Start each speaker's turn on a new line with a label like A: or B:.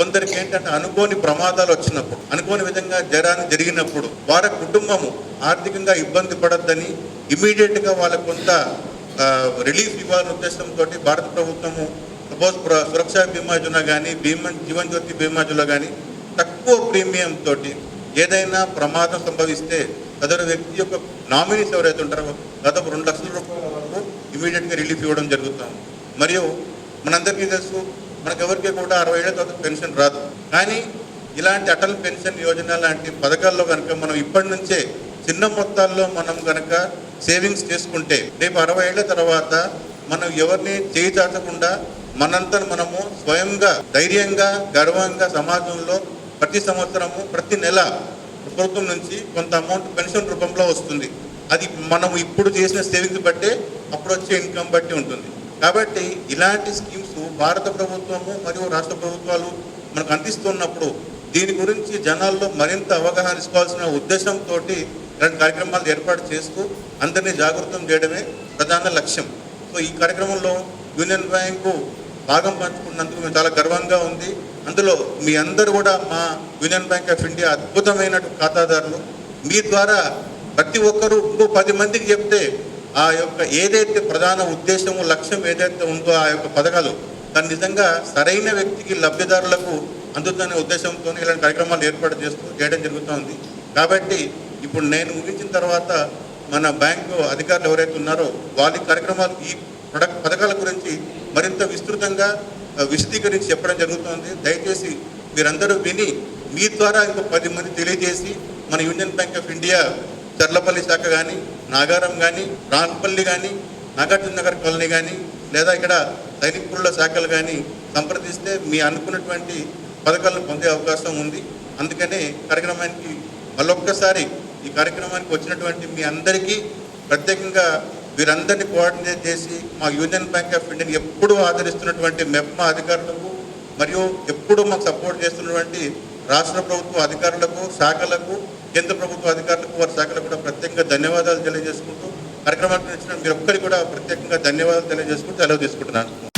A: కొందరికి ఏంటంటే అనుకోని ప్రమాదాలు వచ్చినప్పుడు అనుకోని విధంగా జ్వరాన్ని జరిగినప్పుడు వారి కుటుంబము ఆర్థికంగా ఇబ్బంది పడద్దని ఇమీడియట్గా వాళ్ళ వాళ్ళకు కొంత రిలీఫ్ ఇవ్వాలనే ఉద్దేశంతో భారత ప్రభుత్వము సపోజ్ ప్ర- బీమా యోజన కానీ బీమా జీవన్ జ్యోతి బీమా యోజన కానీ తక్కువ ప్రీమియం తోటి ఏదైనా ప్రమాదం సంభవిస్తే తదరు వ్యక్తి యొక్క నామినీస్ ఎవరైతే ఉంటారో దాదాపు రెండు లక్షల రూపాయల వరకు ఇమీడియట్గా రిలీఫ్ ఇవ్వడం జరుగుతాం మరియు మనందరికీ తెలుసు మనకెవరికి కూడా అరవై ఏళ్ళ తర్వాత పెన్షన్ రాదు. కానీ ఇలాంటి అటల్ పెన్షన్ యోజన లాంటి పథకాల్లో కనుక మనం ఇప్పటి నుంచే చిన్న మొత్తాల్లో మనం కనుక సేవింగ్స్ చేసుకుంటే రేపు అరవై ఏళ్ళ తర్వాత మనం ఎవరిని చేయి చాచకుండా మనంతా మనము స్వయంగా ధైర్యంగా గర్వంగా సమాజంలో ప్రతి సంవత్సరము ప్రతి నెల ప్రభుత్వం నుంచి కొంత అమౌంట్ పెన్షన్ రూపంలో వస్తుంది. అది మనం ఇప్పుడు చేసిన సేవింగ్స్ బట్టే అప్పుడు వచ్చే ఇన్కమ్ బట్టి ఉంటుంది. కాబట్టి ఇలాంటి స్కీమ్స్ భారత ప్రభుత్వము మరియు రాష్ట్ర ప్రభుత్వాలు మనకు అందిస్తున్నప్పుడు దీని గురించి జనాల్లో మరింత అవగాహన ఇసుకోవాల్సిన ఉద్దేశంతో ఇలాంటి కార్యక్రమాలు ఏర్పాటు చేస్తూ అందరినీ జాగృతం చేయడమే ప్రధాన లక్ష్యం. సో ఈ కార్యక్రమంలో యూనియన్ బ్యాంకు భాగం పంచుకున్నందుకు మేము చాలా గర్వంగా ఉంది. అందులో మీ అందరూ కూడా మా యూనియన్ బ్యాంక్ ఆఫ్ ఇండియా అద్భుతమైన ఖాతాదారులు. మీ ద్వారా ప్రతి ఒక్కరూ ఇంకో పది మందికి చెప్తే ఆ యొక్క ఏదైతే ప్రధాన ఉద్దేశము లక్ష్యం ఏదైతే ఉందో ఆ యొక్క పథకాలు దాన్ని నిజంగా సరైన వ్యక్తికి లబ్ధిదారులకు అందుతుందనే ఉద్దేశంతో ఇలాంటి కార్యక్రమాలు ఏర్పాటు చేస్తూ చేయడం జరుగుతోంది. కాబట్టి ఇప్పుడు నేను ముగించిన తర్వాత మన బ్యాంకు అధికారులు ఎవరైతే ఉన్నారో వాళ్ళ కార్యక్రమాలు ఈ ప్రొడక్ట్ పథకాల గురించి మరింత విస్తృతంగా విశదీకరించి చెప్పడం జరుగుతోంది. దయచేసి మీరందరూ విని మీ ద్వారా ఇంకో పది మంది తెలియజేసి మన union bank of India Charlapalli శాఖ కానీ నాగారం కానీ రాన్పల్లి కానీ నాగార్జున నగర్ కాలనీ కానీ లేదా ఇక్కడ సైనికుల శాఖలు కానీ సంప్రదిస్తే మీ అనుకున్నటువంటి పథకాలను పొందే అవకాశం ఉంది. అందుకనే కార్యక్రమానికి మళ్ళొక్కసారి ఈ కార్యక్రమానికి వచ్చినటువంటి మీ అందరికీ ప్రత్యేకంగా వీరందరినీ కోఆర్డినేట్ చేసి మా యూనియన్ బ్యాంక్ ఆఫ్ ఇండియాని ఎప్పుడూ ఆదరిస్తున్నటువంటి మెప్మా అధికారులకు మరియు ఎప్పుడూ మాకు సపోర్ట్ చేస్తున్నటువంటి రాష్ట్ర ప్రభుత్వ అధికారులకు శాఖలకు కేంద్ర ప్రభుత్వ అధికారులకు వారి శాఖలకు కూడా ప్రత్యేకంగా ధన్యవాదాలు తెలియజేసుకుంటూ కార్యక్రమానికి వచ్చిన మీరు ఒక్కరికి కూడా ప్రత్యేకంగా ధన్యవాదాలు తెలియజేసుకుంటూ సెలవు తీసుకుంటున్నాను.